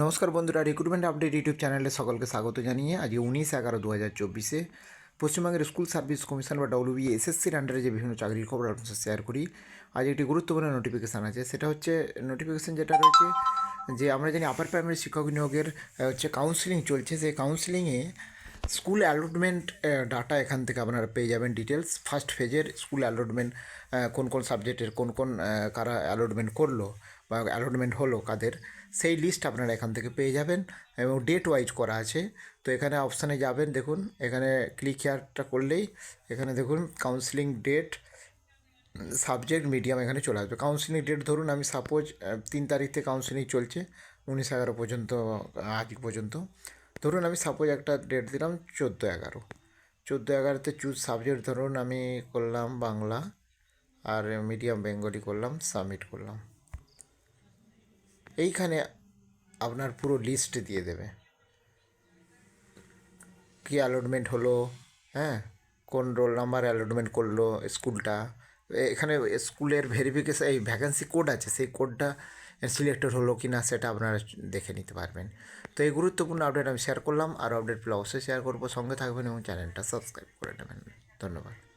নমস্কার বন্ধুরা recruitment update YouTube চ্যানেলে সকলকে স্বাগত জানিয়ে আজকে উনিশ এগারো দু হাজার চব্বিশে পশ্চিমবঙ্গের স্কুল সার্ভিস কমিশন বা ডব্লিউবি এসএসসির আন্ডারে যে বিভিন্ন চাকরির খবর আপনার সাথে শেয়ার করি, আজ একটি গুরুত্বপূর্ণ নোটিফিকেশান আছে। সেটা হচ্ছে নোটিফিকেশান যেটা রয়েছে যে আমরা জানি আপার প্রাইমারি শিক্ষক নিয়োগের হচ্ছে কাউন্সিলিং চলছে। সেই কাউন্সিলিংয়ে স্কুল অ্যালটমেন্ট ডাটা এখান থেকে আপনারা পেয়ে যাবেন ডিটেলস ফার্স্ট ফেজের স্কুল অ্যালটমেন্ট কোন কোন সাবজেক্টের কোন কোন কারা অ্যালটমেন্ট করল বা অ্যালটমেন্ট হলো কাদের, সেই লিস্ট আপনারা এখান থেকে পেয়ে যাবেন এবং ডেট ওয়াইজ করা আছে। তো এখানে অপশানে যাবেন, দেখুন, এখানে ক্লিক হেয়ারটা করলেই এখানে দেখুন কাউন্সিলিং ডেট সাবজেক্ট মিডিয়াম এখানে চলে আসবে। কাউন্সিলিং ডেট ধরুন, আমি সাপোজ তিন তারিখ থেকে কাউন্সিলিং চলছে, উনিশ এগারো পর্যন্ত আজ পর্যন্ত। ধরুন আমি সাপোজ একটা ডেট দিলাম চোদ্দ এগারো। চোদ্দ এগারোতে চুজ সাবজেক্ট ধরুন আমি করলাম বাংলা আর মিডিয়াম বেঙ্গলি করলাম সাবমিট করলাম। এইখানে আপনার পুরো লিস্ট দিয়ে দেবে। কী অ্যালটমেন্ট হলো হ্যাঁ? কোন রোল নাম্বার অ্যালটমেন্ট করল স্কুলটা এখানে স্কুলের ভেরিফিকেশন এই ভ্যাকেন্সি কোড আছে, সেই কোডটা সিলেক্টেড হলো কি না সেটা আপনারা দেখে নিতে পারবেন। তো এই গুরুত্বপূর্ণ আপডেট আমি শেয়ার করলাম। আর আপডেট পেলে অবশ্যই শেয়ার করব। সঙ্গে থাকবেন এবং চ্যানেলটা সাবস্ক্রাইব করে নেবেন। ধন্যবাদ।